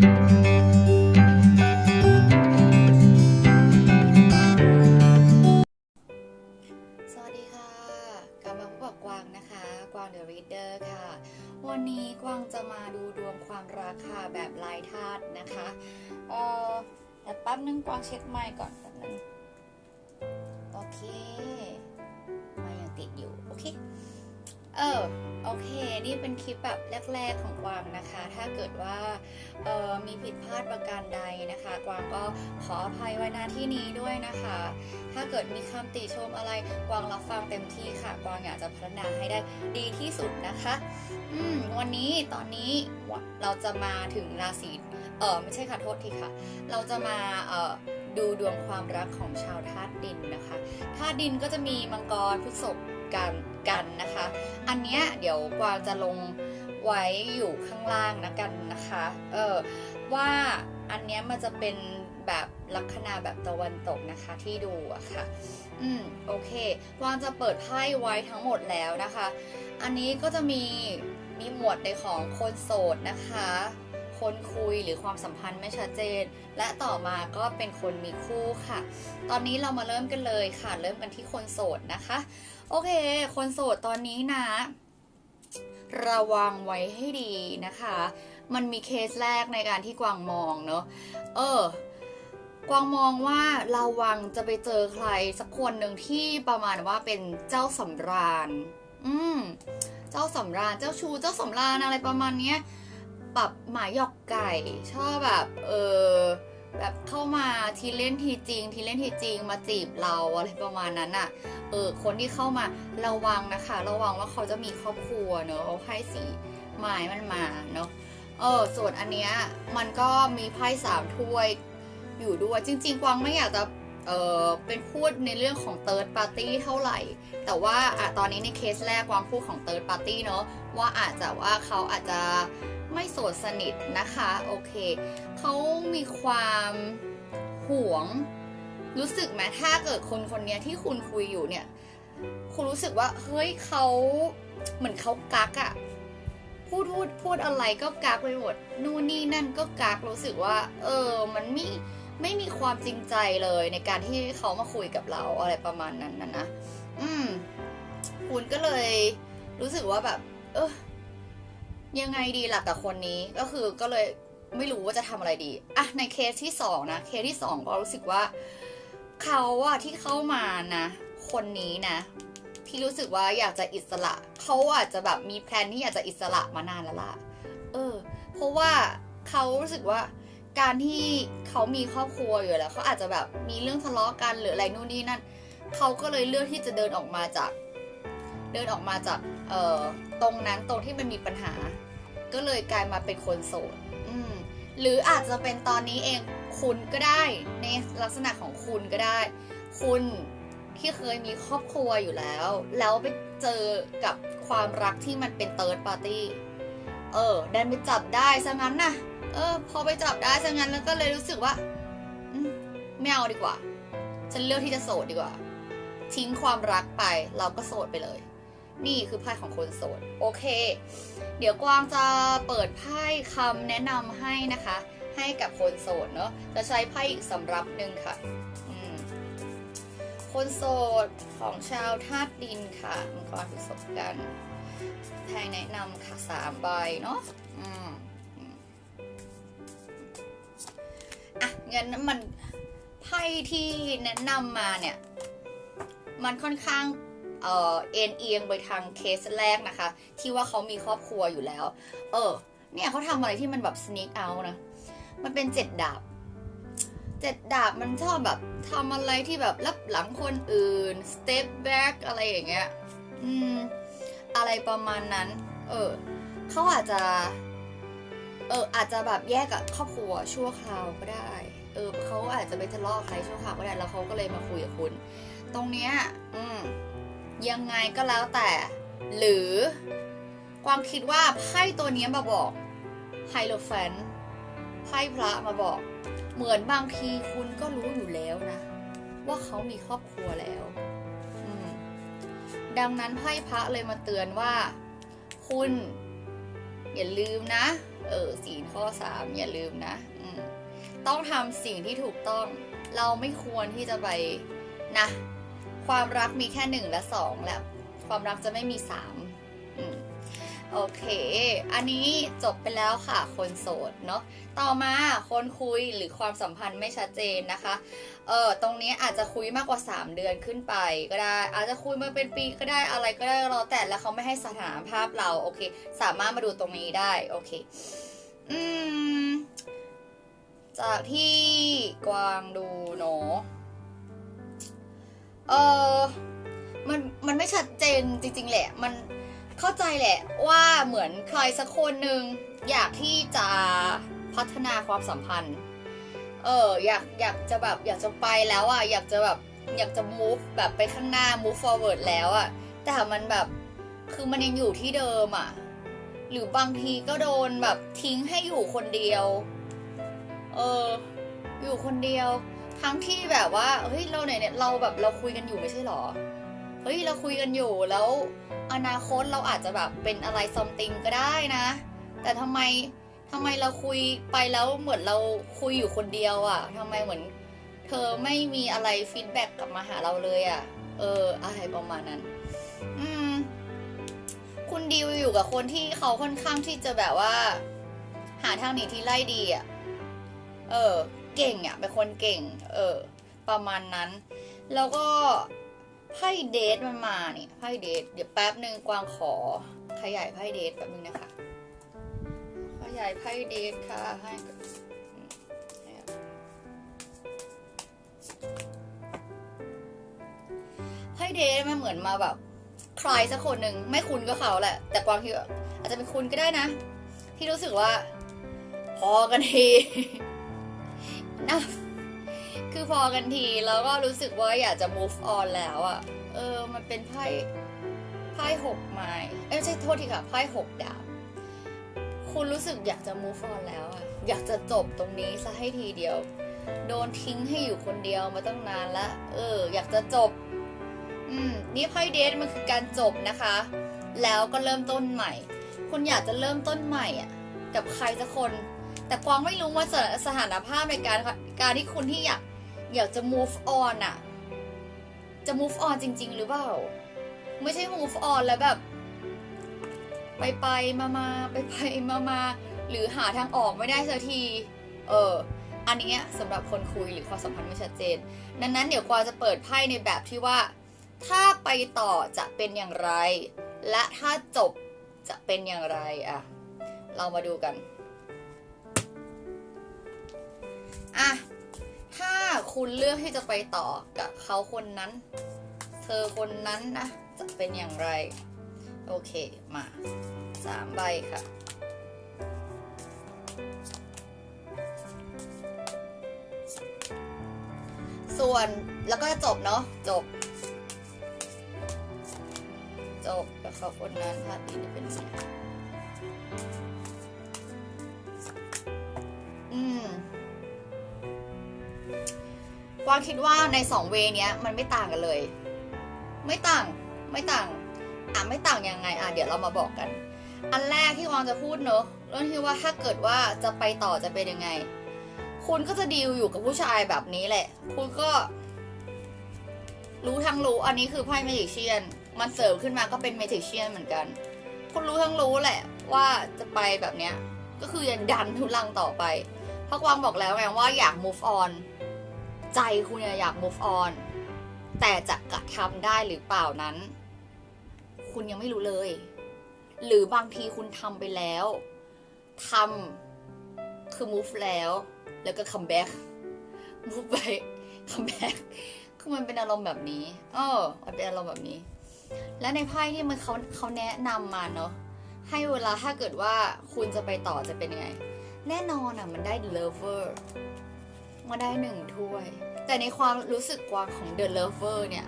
สวัสดีค่ะกลับมาพบกับกวางนะคะ กวางเดอะรีดเดอร์ค่ะ วันนี้กวางจะมาดูดวงความรักค่ะแบบลายธาตุนะคะเอ่อแต่แป๊บนึงกวางเช็คไมค์ก่อนแป๊บนึงโอเคไม่ยังติดอยู่ โอเค เออโอเค นี่เป็นคลิปแบบแรก ๆของกวางนะคะ ถ้าเกิดว่าออมีผิดพลาดประการใดนะคะ กวางก็ขออภัยไว้ณที่นี้ด้วยนะคะ ถ้าเกิดมีคำติชมอะไร กวางรับฟังเต็มที่ค่ะ กวางอยากจะพัฒนาให้ได้ดีที่สุดนะคะ อืม วันนี้ตอนนี้เราจะมาถึงราศี เออไม่ใช่ค่ะโทษทีค่ะ เราจะมา เออดูดวงความรักของชาวธาตุดินนะคะ ธาตุดินก็จะมีมังกรพฤษภกัน กันนะคะ อันเนี้ยเดี๋ยวกวางจะลงไว้อยู่ข้างล่างนะกันนะคะ เออว่าอันเนี้ยมันจะเป็นแบบลัคนาแบบตะวันตกนะคะที่ดูอะค่ะ อืมโอเควางจะเปิดไพ่ไว้ทั้งหมดแล้วนะคะ อันนี้ก็จะมีมีหมวดในของคนโสดนะคะ คนคุยหรือความสัมพันธ์ไม่ชัดเจน และต่อมาก็เป็นคนมีคู่ค่ะ ตอนนี้เรามาเริ่มกันเลยค่ะ เริ่มกันที่คนโสดนะคะ โอเค คนโสดตอนนี้นะ ระวังไว้ให้ดีนะคะ มันมีเคสแรกในการที่กวางมองเนอะเออกวางมองว่าระวังจะไปเจอใครสักคนหนึ่งที่ประมาณว่าเป็นเจ้าสำราญ อืม เจ้าสำราญ เจ้าชู เจ้าสำราญอะไรประมาณเนี้ยแบบหมาหยอกไก่ ชอบแบบ เออ แบบเข้ามาทีเล่นทีจริง ทีเล่นทีจริงมาจีบเราอะไรประมาณนั้นอะเออคนที่เข้ามาระวังนะคะ ระวังว่าเขาจะมีครอบครัวเนอะเอาไพ่สีไม้มันมาเนอะเออส่วนอันเนี้ยมันก็มีไพ่สามถ้วยอยู่ด้วยจริง ๆ กวางไม่อยากจะเออเป็นพูดในเรื่องของ third party เท่าไหร่ แต่ว่าอะตอนนี้ในเคสแรกกวางพูดของ third party เนอะว่าอาจจะว่าเขาอาจจะ ไม่โสดสนิทนะคะโอเคเขามีความห่วง รู้สึกไหมถ้าเกิดคนคนนี้ที่คุณคุยอยู่เนี่ย คุณรู้สึกว่าเฮ้ยเขาเหมือนเขากักอะพูดพูดพูดอะไรก็กักไปหมดนู่นนี่นั่นก็กักรู้สึกว่า เออ มันไม่ไม่มีความจริงใจเลยในการที่เขามาคุยกับเราอะไรประมาณนั้นนะนะอืมคุณก็เลยรู้สึกว่าแบบ เออ ยังไงดีล่ะกับคนนี้ก็คือก็เลยไม่รู้ว่าจะทำอะไรดีอะในเคสที่สองนะเคสที่สองก็รู้สึกว่าเขาอะที่เข้ามานะ คนนี้นะที่รู้สึกว่าอยากจะอิสระเขาอาจจะแบบมีแพลนที่อยากจะอิสระมานานแล้วล่ะเออ เพราะว่าเขารู้สึกว่าการที่เขามีครอบครัวอยู่แล้วเขาอาจจะแบบมีเรื่องทะเลาะกันหรืออะไรนู่นนี่นั่นเขาก็เลยเลือกที่จะเดินออกมาจาก เดินออกมาจากเตรงนั้นตรงที่มันมีปัญหา ก็เลยกลายมาเป็นคนโสดหรืออาจจะเป็นตอนนี้เองคุณก็ได้ในลักษณะของคุณก็ได้ คุณที่เคยมีครอบครัวอยู่แล้ว แล้วไปเจอกับความรักที่มันเป็นเติร์ดปาร์ตี้เออดันไปจับได้ซะงั้นนะเออ พอไปจับได้ซะงั้นแล้วก็เลยรู้สึกว่าอืมไม่เอาดีกว่า ฉันเลือกที่จะโสดดีกว่า ทิ้งความรักไปเราก็โสดไปเลย นี่คือไพ่ของคนโสด โอเค เดี๋ยวกวางจะเปิดไพ่คำแนะนำให้นะคะ ให้กับคนโสดเนาะ จะใช้ไพ่อีกสำรับหนึ่งค่ะ คนโสดของชาวธาตุดินค่ะมังกรผสมกันไพ่แนะนำค่ะสามใบเนาะอืมอืมอะงั้นมันไพ่ที่แนะนำมาเนี่ย มันค่อนข้าง เออเอ็นเอียงไปทางเคสแรกนะคะ ที่ว่าเขามีครอบครัวอยู่แล้ว เออ เนี่ยเขาทำอะไรที่มันแบบ sneak out นะ มันเป็นเจ็ดดาบเจ็ดดาบมันชอบแบบทำอะไรที่แบบรับหลังคนอื่น step back อะไรอย่างเงี้ยอืมอะไรประมาณนั้น เออเขาอาจจะ เอออาจจะแบบแยกกับครอบครัวชั่วคราวก็ได้ เออเขาอาจจะไปทะเลาะใครชั่วคราวก็ได้แล้วเขาก็เลยมาคุยกับคุณ ตรงเนี้ย อืม ยังไงก็แล้วแต่ หรือความคิดว่าไพ่ตัวนี้มาบอกไฮโลแฟนไพ่พระมาบอก เหมือนบางทีคุณก็รู้อยู่แล้วนะ ว่าเขามีครอบครัวแล้วดังนั้นไพ่พระเลยมาเตือนว่า คุณ อย่าลืมนะ เอออศีลข้อสามอย่าลืมนะมต้องทำสิ่งที่ถูกต้อง เราไม่ควรที่จะไปนะ ความรักมีแค่หนึ่งและสองและความรักจะไม่มีสามโอเค อันนี้จบไปแล้วค่ะ คนโสดเนาะ ต่อมาคนคุยหรือความสัมพันธ์ไม่ชัดเจนนะคะ เออตรงนี้อาจจะคุยมากกว่า 3 เดือนขึ้นไป ก็ได้ อาจจะคุยมาเป็นปีก็ได้อะไรก็ได้เราแต่แล้วเขาไม่ให้สถานภาพเราโอเค สามารถมาดูตรงนี้ได้โอเค อืม จากที่กวางดูเนาะ เออมันมันไม่ชัดเจนจริง ๆ แหละ มันเข้าใจแหละว่าเหมือนใครสักคนหนึ่งอยากที่จะพัฒนาความสัมพันธ์ เอออยากอยากจะแบบอยากจะไปแล้วอะอยากจะแบบอยากจะ move แบบไปข้างหน้า move forward แล้วอะแต่มันแบบคือมันยังอยู่ที่เดิมอะหรือบางทีก็โดนแบบทิ้งให้อยู่คนเดียว เออ อยู่คนเดียว ทั้งที่แบบว่าเฮ้ยเราเนี่ยเนี่ยเราแบบเราคุยกันอยู่ไม่ใช่หรอเฮ้ยเราคุยกันอยู่แล้วอนาคตเราอาจจะแบบเป็นอะไร something ก็ได้นะ แต่ทำไมทำไมเราคุยไปแล้วเหมือนเราคุยอยู่คนเดียวอะ่ะทำไมเหมือน เธอไม่มีอะไรฟีดแบ็กกลับมาหาเราเลยอะ่ะ เอออะไรประมาณนั้น อืม คุณดิวอยู่กับคนที่เขาค่อนข้างที่จะแบบว่า หาทางหนีที่ไล่ดีอะ่ะ เออ เก่งอะ่ะเป็นคนเก่ง เออ ประมาณนั้น แล้วก็ไพ่เดทมันมาเนี่ยไพ่เดทเดี๋ยวแป๊บหนึ่งกวางขอขยายไพ่เดทแป๊บนึงนะคะ ขยายไพ่เดทค่ะให้ไพ่เดทมันเหมือนมาแบบใครสักคนหนึ่งไม่คุณก็เขาแหละ แต่ความที่อาจจะเป็นคุณก็ได้นะ ที่รู้สึกว่า พอกันที นะคือพอกันทีแล้วก็รู้สึกว่าอยากจะ move on แล้วอะ่ะ เออ มันเป็นไพ่ไพ่หกไม้เอ้ไม่ใช่โทษทีค่ะไพ่หกดาบ คุณรู้สึกอยากจะ move on แล้วอะอยากจะจบตรงนี้ซะให้ทีเดียว โดนทิ้งให้อยู่คนเดียวมาตั้งนานละ เออ อยากจะจบ อืม นี่ไพ่เดทมันคือการจบนะคะ แล้วก็เริ่มต้นใหม่ คุณอยากจะเริ่มต้นใหม่อะกับใครสักคน แต่กวางไม่รู้ว่าสถานภาพในการการที่คุณที่อยากอยากจะ move on อะจะ move on จริง ๆ หรือเปล่า ไม่ใช่ move on แล้วแบบ ไปไปมามาไปไปมามาหรือหาทางออกไม่ได้สักที เออ อันนี้สำหรับคนคุยหรือความสัมพันธ์ไม่ชัดเจน ดังนั้นเดี๋ยวกวางจะเปิดไพ่ในแบบที่ว่า ถ้าไปต่อจะเป็นอย่างไร และถ้าจบจะเป็นอย่างไรอะเรามาดูกัน อะ ถ้าคุณเลือกที่จะไปต่อกับเขาคนนั้น เธอคนนั้นนะ จะเป็นอย่างไร โอเค มาสามใบค่ะส่วนแล้วก็จบเนาะจบ จบกับเขาคนนั้นถ้าตีจะเป็นยังไงอืม วางคิดว่าในสองเวเนี้ยมันไม่ต่างกันเลย ไม่ต่างไม่ต่างอะไม่ต่างยังไงอะเดี๋ยวเรามาบอกกัน อันแรกที่วางจะพูดเนอะเรื่องที่ว่าถ้าเกิดว่าจะไปต่อจะเป็นยังไง คุณก็จะดีลอยู่กับผู้ชายแบบนี้แหละ คุณก็ รู้ทั้งรู้อันนี้คือไพ่เมจิเชียน มันเสริมขึ้นมาก็เป็นเมจิเชียนเหมือนกัน คุณรู้ทั้งรู้แหละ ว่าจะไปแบบเนี้ยก็คือยังดันทุลังต่อไปเพราะกวางบอกแล้วไงว่าอยาก move on ใจคุณเนี่ยอยาก move on แต่จะกระทำได้หรือเปล่านั้น คุณยังไม่รู้เลย หรือบางทีคุณทำไปแล้วทำคือ move แล้ว แล้วก็ come back move ไป come back คือมันเป็นอารมณ์แบบนี้ เออ มันเป็นอารมณ์แบบนี้ และในไพ่ที่มันเขาเขาแนะนำมาเนาะให้เวลาถ้าเกิดว่าคุณจะไปต่อจะเป็นยังไง แน่นอนอะ มันได้ lover มาได้หนึ่งถ้วย แต่ในความรู้สึกกวางของ the lover เนี่ย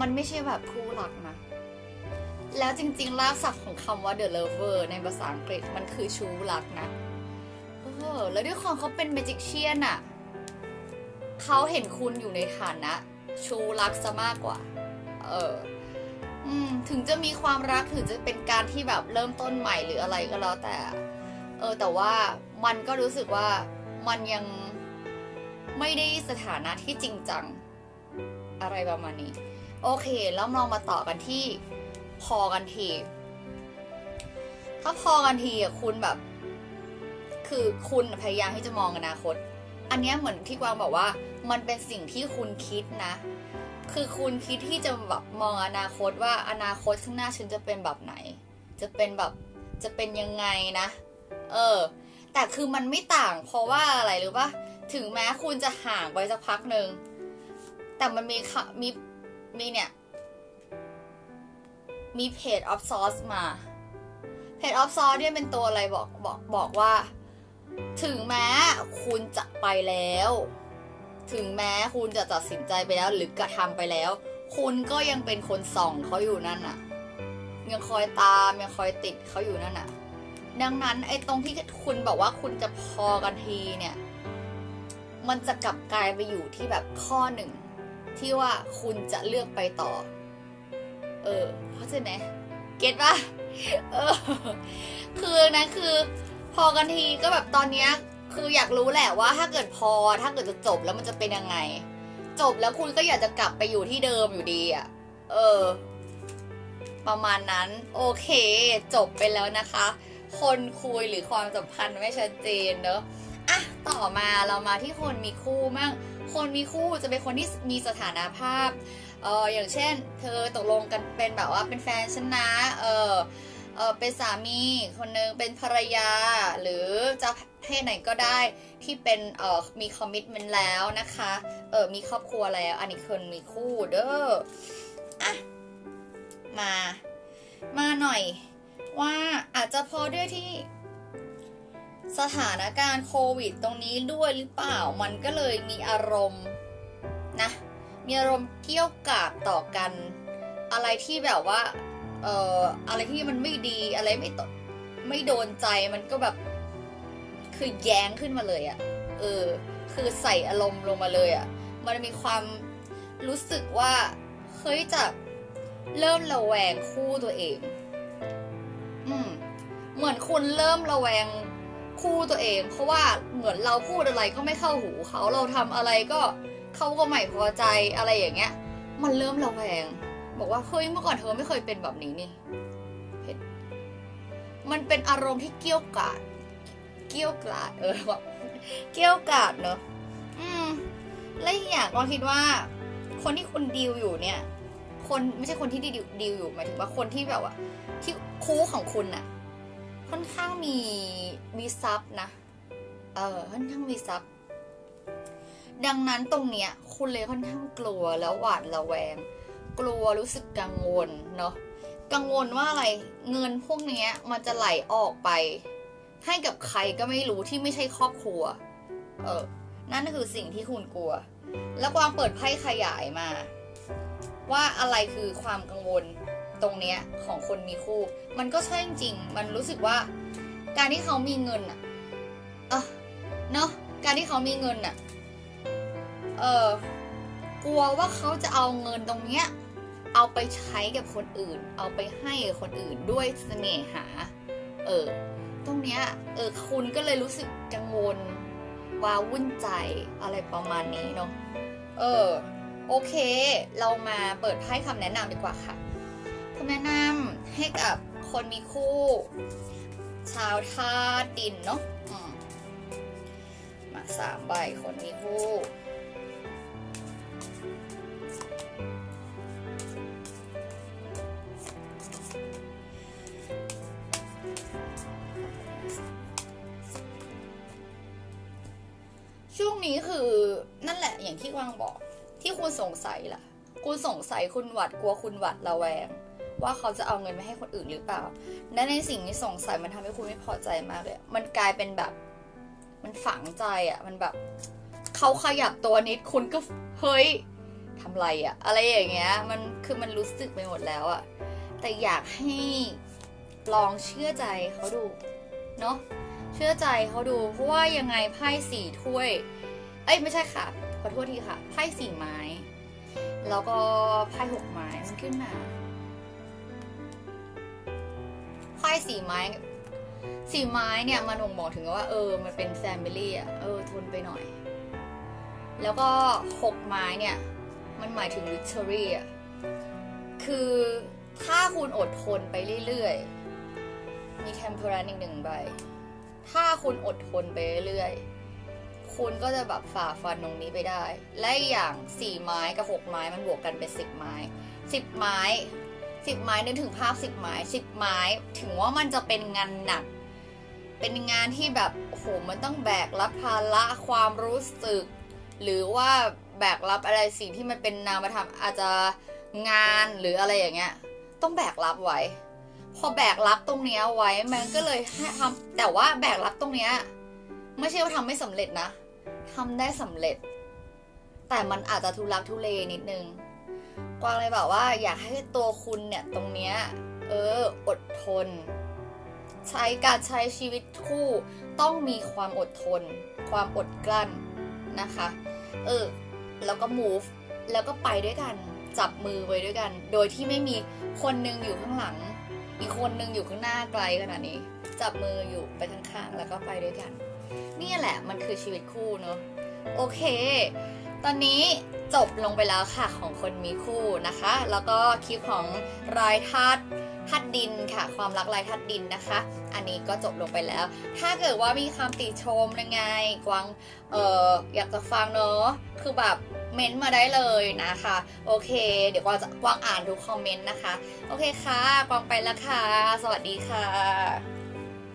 มันไม่ใช่แบบคู่รักนะ แล้วจริงๆรากศัพท์ของคำว่า the lover ในภาษาอังกฤษมันคือชู้รักนะ เออ แล้วด้วยความเขาเป็น magician อะเขาเห็นคุณอยู่ในฐานะ ชู้รักซะมากกว่า เอออืมถึงจะมีความรักถึงจะเป็นการที่แบบเริ่มต้นใหม่หรืออะไรก็แล้วแต่ เออแต่ว่ามันก็รู้สึกว่ามันยัง ไม่ได้สถานะที่จริงจัง อะไรประมาณนี้ โอเค แล้วลองมาต่อกันที่พอกันที ถ้าพอกันทีอะคุณแบบ คือคุณพยายามที่จะมองอนาคต อันนี้เหมือนที่กวางบอกว่า มันเป็นสิ่งที่คุณคิดนะ คือคุณคิดที่จะแบบมองอนาคตว่าอนาคตข้างหน้าฉันจะเป็นแบบไหน จะเป็นแบบจะเป็นยังไงนะ เออ แต่คือมันไม่ต่างเพราะว่าอะไรหรือปะ ถึงแม้คุณจะห่างไปสักพักหนึ่ง แต่มันมีมีมีเนี่ย มีเพจออฟซอสมา เพจออฟซอสเนี่ยเป็นตัวอะไรบอกบอกบอกว่า ถึงแม้คุณจะไปแล้ว ถึงแม้คุณจะตัดสินใจไปแล้วหรือกระทำไปแล้ว คุณก็ยังเป็นคนส่องเขาอยู่นั่นน่ะ ยังคอยตามยังคอยติดเขาอยู่นั่นน่ะ ดังนั้นไอ้ตรงที่คุณบอกว่าคุณจะพอกันทีเนี่ย มันจะกลับกลายไปอยู่ที่แบบข้อหนึ่ง ที่ว่าคุณจะเลือกไปต่อ เออเข้าใจไหมเก็ตปะเออ คือนะคือ พอกันทีก็แบบตอนเนี้ยคืออยากรู้แหละว่า ถ้าเกิดพอถ้าเกิดจะจบแล้วมันจะเป็นยังไง จบแล้วคุณก็อยากจะกลับไปอยู่ที่เดิมอยู่ดีอะ่ะ เออ ประมาณนั้น โอเค จบไปแล้วนะคะ คนคุยหรือความสัมพันธ์ไม่ชัดเจนเนอะ อะต่อมาเรามาที่คนมีคู่มั่งคนมีคู่จะเป็นคนที่มีสถานภาพเอออย่างเช่น เธอตกลงกันเป็นแบบว่าเป็นแฟนฉันนะเออเออเป็นสามีคนนึงเป็นภรรยา หรือจะเพศไหนก็ได้ที่เป็นเออมีคอมมิชเมนต์แล้วนะคะเออมีครอบครัวแล้ว อันนี้คนมีคู่เด้ออะมา มาหน่อย ว่าอาจจะพอด้วยที่ สถานการณ์โควิดตรงนี้ด้วยหรือเปล่า มันก็เลยมีอารมณ์นะ มีอารมณ์เกี่ยวกาดต่อกัน อะไรที่แบบว่า เอ่อ อะไรที่มันไม่ดี อะไรไม่ตไม่โดนใจ มันก็แบบ คือแย้งขึ้นมาเลยอะ่ะ เออ คือใส่อารมณ์ลงมาเลยอะ่ะ มันมีความรู้สึกว่าเฮ้ยจะเริ่มระแวงคู่ตัวเอง อืม เหมือนคุณเริ่มระแวง คู่ตัวเอง เพราะว่าเหมือนเราพูดอะไรก็ไม่เข้าหูเขาเราทำอะไรก็เขาก็ไม่พอใจอะไรอย่างเงี้ย มันเริ่มระแวง บอกว่าเฮ้ยเมื่อก่อนเธอไม่เคยเป็นแบบนี้นี่เห็นมันเป็นอารมณ์ที่เกี้ยวกาดเกี้ยวกาดเออบอกเกี้ยวกาดเนอะอืมและอีกอย่างก็คิดว่า คนที่คุณดีลอยู่เนี่ย คนไม่ใช่คนที่ดีลดีลอยู่หมายถึงว่าคนที่แบบว่าที่คู่ของคุณน่ะ ค่อนข้างมีมีซับนะ เออค่อนข้างมีซับดังนั้นตรงเนี้ยคุณเลยค่อนข้างกลัวแล้วหวาดระแวง กลัวรู้สึกกังวลเนาะกังวลว่าอะไรเงินพวกเนี้ยมันจะไหลออกไป ให้กับใครก็ไม่รู้ที่ไม่ใช่ครอบครัว เออ นั่นคือสิ่งที่คุณกลัว แล้วกวางเปิดไพ่ขยายมา ว่าอะไรคือความกังวล ตรงเนี้ยของคนมีคู่ มันก็ใช่จริงมันรู้สึกว่า การที่เขามีเงินอะอะเนาะการที่เขามีเงินอะเออกลัวว่าเขาจะเอาเงินตรงเนี้ยเอาไปใช้กับคนอื่น เอาไปให้คนอื่นด้วยเสน่หา เออ ตรงเนี้ย เออ คุณก็เลยรู้สึกกังวลว้าวุ่นใจอะไรประมาณนี้เนาะ เออ โอเค เรามาเปิดไพ่คำแนะนำดีกว่าค่ะ แนะนำให้กับคนมีคู่ ชาวธาตุดินเนาะมาสามใบคนมีคู่ช่วงนี้คือนั่นแหละอย่างที่วางบอก ที่คุณสงสัยล่ะ คุณสงสัยคุณหวัดกลัวคุณหวัดระแวง ว่าเขาจะเอาเงินไปให้คนอื่นหรือเปล่าและในสิ่งที่สงสัยมันทำให้คุณไม่พอใจมากเลย มันกลายเป็นแบบ มันฝังใจอะ่ะ มันแบบเขาขยับตัวนิดคุณก็เฮ้ยทำไรอะ่ะ อะไรอย่างเงี้ย มันคือมันรู้สึกไปหมดแล้วอะ่ะ แต่อยากให้ลองเชื่อใจเขาดู เนาะเชื่อใจเขาดู เพราะว่ายังไงไพ่สี่ถ้วย เอ้ยไม่ใช่ค่ะ ขอโทษทีค่ะ ไพ่สี่ไม้ แล้วก็ไพ่หกไม้มันขึ้นมา ไพ่สี่ไม้ สีไม้เนี่ยมันบ่งบอกถึงว่า เออ มันเป็นแฟมิลี่อะ เออ ทนไปหน่อย แล้วก็หกไม้เนี่ย มันหมายถึงวิกตอรี่อะ คือถ้าคุณอดทนไปเรื่อยๆ มีเทมเพอรันอีกหนึ่งใบ ถ้าคุณอดทนไปเรื่อยๆ คุณก็จะแบบฝ่าฟันตรงนี้ไปได้ และอย่างสี่ไม้กับหกไม้มันบวกกันเป็นสิบไม้สิบไม้ สิบไม้นึกถึงภาพสิบไม้สิบไม้ ถึงว่ามันจะเป็นงานหนัก เป็นงานที่แบบโอ้โหมันต้องแบกรับภาระความรู้สึก หรือว่าแบกรับอะไรสิ่งที่มันเป็นนามธรรมอาจจะงานหรืออะไรอย่างเงี้ย ต้องแบกรับไว้ พอแบกรับตรงเนี้ยไว้มันก็เลยให้ทำแต่ว่าแบกรับตรงเนี้ยไม่ใช่ว่าทำไม่สำเร็จนะทำได้สำเร็จ แต่มันอาจจะทุลักทุเลนิดนึง กวางเลยแบบว่าอยากให้ตัวคุณเนี่ยตรงเนี้ยเอออดทน ใช้การใช้ชีวิตคู่ต้องมีความอดทน ความอดกลั้นนะคะเออแล้วก็ move แล้วก็ไปด้วยกัน จับมือไว้ด้วยกัน โดยที่ไม่มีคนหนึงอยู่ข้างหลัง อีกคนหนึงอยู่ข้างหน้าไกลขนาดนี้ จับมืออยู่ไปข้างๆแล้วก็ไปด้วยกัน นี่แหละมันคือชีวิตคู่เนอะโอเค ตอนนี้ จบลงไปแล้วค่ะของคนมีคู่นะคะ แล้วก็คลิปของรายธาตุธาตุดินค่ะ ความรักรายธาตุดินนะคะ อันนี้ก็จบลงไปแล้ว ถ้าเกิดว่ามีคำติชมยังไง กวางเอออยากจะฟังเนอะคือแบบเม้นต์มาได้เลยนะคะ โอเค เดี๋ยวกวางจะกวางอ่านทุกคอมเมนต์นะคะ โอเคค่ะ กวางไปแล้วค่ะ สวัสดีค่ะ